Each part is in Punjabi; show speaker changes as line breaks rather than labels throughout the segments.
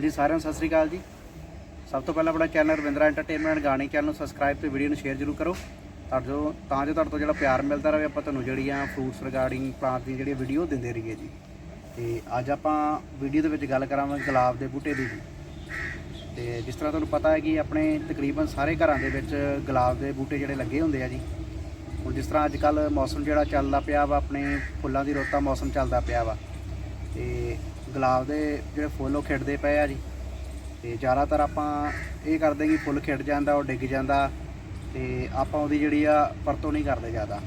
ਹਾਂਜੀ, ਸਾਰਿਆਂ ਨੂੰ ਸਤਿ ਸ੍ਰੀ ਅਕਾਲ ਜੀ। ਸਭ ਤੋਂ ਪਹਿਲਾਂ ਆਪਣਾ ਚੈਨਲ ਰਵਿੰਦਰਾ ਐਂਟਰਟੇਨਮੈਂਟ ਗਾਣੇ ਚੈਨਲ ਨੂੰ ਸਬਸਕ੍ਰਾਈਬ ਤੇ ਵੀਡੀਓ ਨੂੰ ਸ਼ੇਅਰ ਜ਼ਰੂਰ ਕਰੋ। ਤਾਂ ਜੋ ਤਾਂ ਜੋ ਤੁਹਾਡੇ ਤੋਂ ਜਿਹੜਾ ਪਿਆਰ ਮਿਲਦਾ ਰਹੇ, ਆਪਾਂ ਤੁਹਾਨੂੰ ਜਿਹੜੀਆਂ ਫਰੂਟਸ ਰਿਗਾਰਡਿੰਗ ਪਲਾਂਟ ਦੀ ਜਿਹੜੀ ਵੀਡੀਓ ਦਿੰਦੇ ਰਹੀਏ ਜੀ। ਤੇ ਅੱਜ ਆਪਾਂ ਵੀਡੀਓ ਦੇ ਵਿੱਚ ਗੱਲ ਕਰਾਂਗੇ ਗੁਲਾਬ ਦੇ ਬੂਟੇ ਦੀ ਜੀ। ਤੇ ਜਿਸ ਤਰ੍ਹਾਂ ਤੁਹਾਨੂੰ ਪਤਾ ਹੈ ਕਿ ਆਪਣੇ ਤਕਰੀਬਨ ਸਾਰੇ ਘਰਾਂ ਦੇ ਵਿੱਚ ਗੁਲਾਬ ਦੇ ਬੂਟੇ ਜਿਹੜੇ ਲੱਗੇ ਹੁੰਦੇ ਆ ਜੀ। ਹੁਣ ਜਿਸ ਤਰ੍ਹਾਂ ਅੱਜ ਕੱਲ ਮੌਸਮ ਜਿਹੜਾ ਚੱਲਦਾ ਪਿਆ ਵਾ, ਆਪਣੇ ਫੁੱਲਾਂ ਦੀ ਰੁੱਤ ਮੌਸਮ ਚੱਲਦਾ ਪਿਆ ਵਾ। ਤੇ ਗੁਲਾਬ ਦੇ ਜਿਹੜੇ ਫੁੱਲ ਉਹ ਖਿੜਦੇ ਪਏ ਆ ਜੀ। ਤੇ ਜ਼ਿਆਦਾਤਰ ਆਪਾਂ ਇਹ ਕਰਦੇ ਕਿ ਫੁੱਲ ਖਿੜ ਜਾਂਦਾ, ਉਹ ਡਿੱਗ ਜਾਂਦਾ ਤੇ ਆਪਾਂ ਉਹਦੀ ਜਿਹੜੀ ਆ ਪਰਤੋਂ ਨਹੀਂ ਕਰਦੇ ਜ਼ਿਆਦਾ।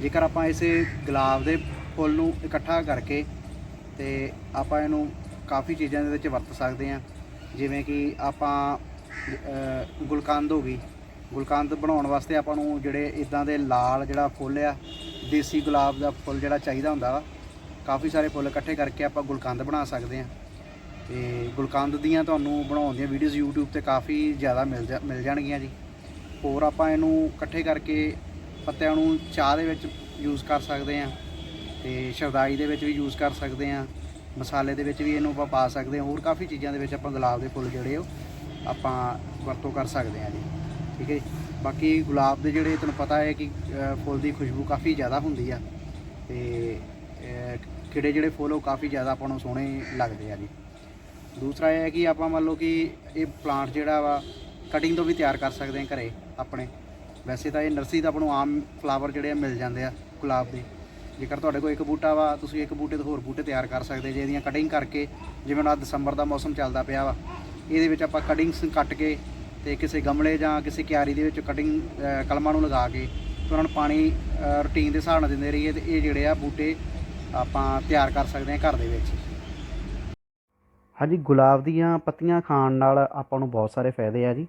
ਜੇਕਰ ਆਪਾਂ ਇਸੇ ਗੁਲਾਬ ਦੇ ਫੁੱਲ ਨੂੰ ਇਕੱਠਾ ਕਰਕੇ ਤੇ ਆਪਾਂ ਇਹਨੂੰ ਕਾਫੀ ਚੀਜ਼ਾਂ ਦੇ ਵਿੱਚ ਵਰਤ ਸਕਦੇ ਹਾਂ। ਜਿਵੇਂ ਕਿ ਆਪਾਂ ਗੁਲਕੰਦ ਹੋ ਗਈ। ਗੁਲਕੰਦ ਬਣਾਉਣ ਵਾਸਤੇ ਆਪਾਂ ਨੂੰ ਜਿਹੜੇ ਇਦਾਂ ਦੇ ਲਾਲ ਜਿਹੜਾ ਫੁੱਲ ਆ, ਦੇਸੀ ਗੁਲਾਬ ਦਾ ਫੁੱਲ ਜਿਹੜਾ ਚਾਹੀਦਾ ਹੁੰਦਾ ਵਾ ਕਾਫੀ ਸਾਰੇ ਫੁੱਲ ਇਕੱਠੇ ਕਰਕੇ ਆਪਾਂ ਗੁਲਕੰਦ ਬਣਾ ਸਕਦੇ ਹਾਂ। ਤੇ ਗੁਲਕੰਦ ਦੀਆਂ ਤੁਹਾਨੂੰ ਬਣਾਉਣ ਦੀਆਂ ਵੀਡੀਓਜ਼ YouTube ਤੇ ਕਾਫੀ ਜ਼ਿਆਦਾ ਮਿਲ ਜਾ, ਮਿਲ ਜਾਣਗੀਆਂ ਜੀ। ਹੋਰ ਆਪਾਂ ਇਹਨੂੰ ਇਕੱਠੇ ਕਰਕੇ ਪੱਤਿਆਂ ਨੂੰ ਚਾਹ ਦੇ ਵਿੱਚ ਯੂਜ਼ ਕਰ ਸਕਦੇ ਹਾਂ ਤੇ ਸ਼ਰਦਾਈ ਦੇ ਵਿੱਚ ਵੀ ਯੂਜ਼ ਕਰ ਸਕਦੇ ਹਾਂ। ਮਸਾਲੇ ਦੇ ਵਿੱਚ ਵੀ ਇਹਨੂੰ ਆਪਾਂ ਪਾ ਸਕਦੇ ਹਾਂ। ਹੋਰ ਕਾਫੀ ਚੀਜ਼ਾਂ ਦੇ ਵਿੱਚ ਆਪਾਂ ਗੁਲਾਬ ਦੇ ਫੁੱਲ ਜਿਹੜੇ ਉਹ ਆਪਾਂ ਵਰਤੋਂ ਕਰ ਸਕਦੇ ਹਾਂ ਜੀ। ਠੀਕ ਹੈ ਜੀ। ਬਾਕੀ ਗੁਲਾਬ ਦੇ ਜਿਹੜੇ ਤੁਹਾਨੂੰ ਪਤਾ ਹੈ ਕਿ ਫੁੱਲ ਦੀ ਖੁਸ਼ਬੂ ਕਾਫੀ ਜ਼ਿਆਦਾ ਹੁੰਦੀ ਆ। ਤੇ ਅ, ਜਿਹੜੇ ਫੁੱਲ ਉਹ ਕਾਫੀ ਜ਼ਿਆਦਾ ਆਪਾਂ ਨੂੰ ਸੋਹਣੇ ਲੱਗਦੇ ਆ ਜੀ। ਦੂਸਰਾ ਇਹ ਹੈ ਕਿ ਆਪਾਂ ਮੰਨ ਲਓ ਕਿ ਇਹ ਪਲਾਂਟ ਜਿਹੜਾ ਵਾ ਕਟਿੰਗ ਤੋਂ ਵੀ ਤਿਆਰ ਕਰ ਸਕਦੇ ਹਾਂ ਘਰੇ ਆਪਣੇ। ਵੈਸੇ ਤਾਂ ਇਹ ਨਰਸਰੀ ਤੋਂ ਆਪਾਂ ਨੂੰ ਆਮ ਫਲਾਵਰ ਜਿਹੜੇ ਆ ਮਿਲ ਜਾਂਦੇ ਆ ਗੁਲਾਬ ਦੇ। ਜੇਕਰ ਤੁਹਾਡੇ ਕੋਲ ਇੱਕ ਬੂਟਾ ਵਾ ਤੁਸੀਂ ਇੱਕ ਬੂਟੇ ਤੋਂ ਹੋਰ ਬੂਟੇ ਤਿਆਰ ਕਰ ਸਕਦੇ ਜੇ ਇਹਦੀਆਂ ਕਟਿੰਗ ਕਰਕੇ ਜਿਵੇਂ ਹੁਣ ਦਸੰਬਰ ਦਾ ਮੌਸਮ ਚੱਲਦਾ ਪਿਆ ਵਾ ਇਹਦੇ ਵਿੱਚ ਆਪਾਂ ਕਟਿੰਗਸ ਕੱਟ ਕੇ ਤੇ ਕਿਸੇ ਗਮਲੇ ਜਾਂ ਕਿਸੇ ਕਿਆਰੀ ਦੇ ਵਿੱਚ ਕਟਿੰਗ ਕਲਮਾਂ ਨੂੰ ਲਗਾ ਕੇ ਤੇ ਉਹਨਾਂ ਨੂੰ ਪਾਣੀ ਰੂਟੀਨ ਦੇ ਹਿਸਾਬ ਨਾਲ ਦਿੰਦੇ ਰਹੀਏ ਤੇ ਇਹ ਜਿਹੜੇ ਆ ਬੂਟੇ ਆਪਾਂ ਤਿਆਰ ਕਰ ਸਕਦੇ ਹਾਂ ਘਰ ਦੇ ਵਿੱਚ। ਹਾਂਜੀ, ਗੁਲਾਬ ਦੀਆਂ ਪੱਤੀਆਂ ਖਾਣ ਨਾਲ ਆਪਾਂ ਨੂੰ ਬਹੁਤ ਸਾਰੇ ਫਾਇਦੇ ਆ ਜੀ।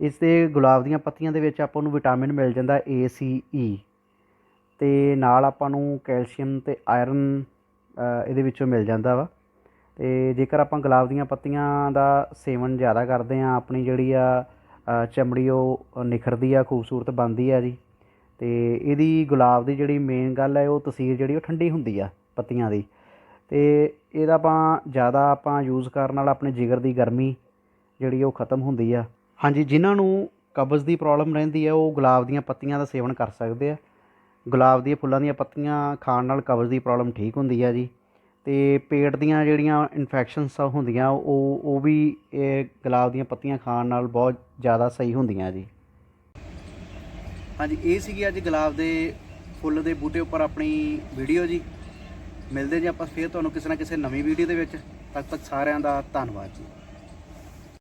ਇਸ ਦੇ ਗੁਲਾਬ ਦੀਆਂ ਪੱਤੀਆਂ ਦੇ ਵਿੱਚ ਆਪਾਂ ਨੂੰ ਵਿਟਾਮਿਨ ਮਿਲ ਜਾਂਦਾ ਏ ਸੀ ਈ ਤੇ ਨਾਲ ਆਪਾਂ ਨੂੰ ਕੈਲਸ਼ੀਅਮ ਤੇ ਆਇਰਨ ਇਹਦੇ ਵਿੱਚੋਂ ਮਿਲ ਜਾਂਦਾ ਵਾ। ਤੇ ਜੇਕਰ ਆਪਾਂ ਗੁਲਾਬ ਦੀਆਂ ਪੱਤੀਆਂ ਦਾ ਸੇਵਨ ਜ਼ਿਆਦਾ ਕਰਦੇ ਆ ਆਪਣੀ ਜਿਹੜੀ ਆ ਚਮੜੀ ਉਹ ਨਿਖਰਦੀ ਆ, ਖੂਬਸੂਰਤ ਬਣਦੀ ਆ ਜੀ। ਤੇ ਇਹਦੀ ਗੁਲਾਬ ਦੀ ਜਿਹੜੀ ਮੇਨ ਗੱਲ ਹੈ, ਉਹ ਤਸੀਰ ਜਿਹੜੀ ਉਹ ਠੰਡੀ ਹੁੰਦੀ ਆ ਪੱਤੀਆਂ ਦੀ। ਤੇ ਇਹਦਾ ਆਪਾਂ ਜ਼ਿਆਦਾ ਆਪਾਂ ਯੂਜ਼ ਕਰਨ ਨਾਲ ਆਪਣੇ ਜਿਗਰ ਦੀ ਗਰਮੀ ਜਿਹੜੀ ਉਹ ਖਤਮ ਹੁੰਦੀ ਆ। ਹਾਂਜੀ, ਜਿਨ੍ਹਾਂ ਨੂੰ ਕਬਜ਼ ਦੀ ਪ੍ਰੋਬਲਮ ਰਹਿੰਦੀ ਹੈ ਉਹ ਗੁਲਾਬ ਦੀਆਂ ਪੱਤੀਆਂ ਦਾ ਸੇਵਨ ਕਰ ਸਕਦੇ ਆ। ਗੁਲਾਬ ਦੀਆਂ ਫੁੱਲਾਂ ਦੀਆਂ ਪੱਤੀਆਂ ਖਾਣ ਨਾਲ ਕਬਜ਼ ਦੀ ਪ੍ਰੋਬਲਮ ਠੀਕ ਹੁੰਦੀ ਆ ਜੀ। ਤੇ ਪੇਟ ਦੀਆਂ ਜਿਹੜੀਆਂ ਇਨਫੈਕਸ਼ਨਸ ਹੁੰਦੀਆਂ, ਉਹ ਉਹ ਵੀ ਇਹ ਗੁਲਾਬ ਦੀਆਂ ਪੱਤੀਆਂ ਖਾਣ ਨਾਲ ਬਹੁਤ ਜ਼ਿਆਦਾ ਸਹੀ ਹੁੰਦੀਆਂ ਜੀ। ਹਾਂਜੀ, ਇਹ ਸੀਗੀ ਅੱਜ ਗੁਲਾਬ ਦੇ ਫੁੱਲ ਦੇ ਬੂਟੇ ਉੱਪਰ ਆਪਣੀ ਵੀਡੀਓ ਜੀ। ਮਿਲਦੇ ਜੀ ਆਪਾਂ ਫੇਰ ਤੁਹਾਨੂੰ ਕਿਸੇ ਨਾ ਕਿਸੇ ਨਵੀਂ ਵੀਡੀਓ ਦੇ ਵਿੱਚ। ਤਦ ਤੱਕ ਸਾਰਿਆਂ ਦਾ ਧੰਨਵਾਦ ਜੀ।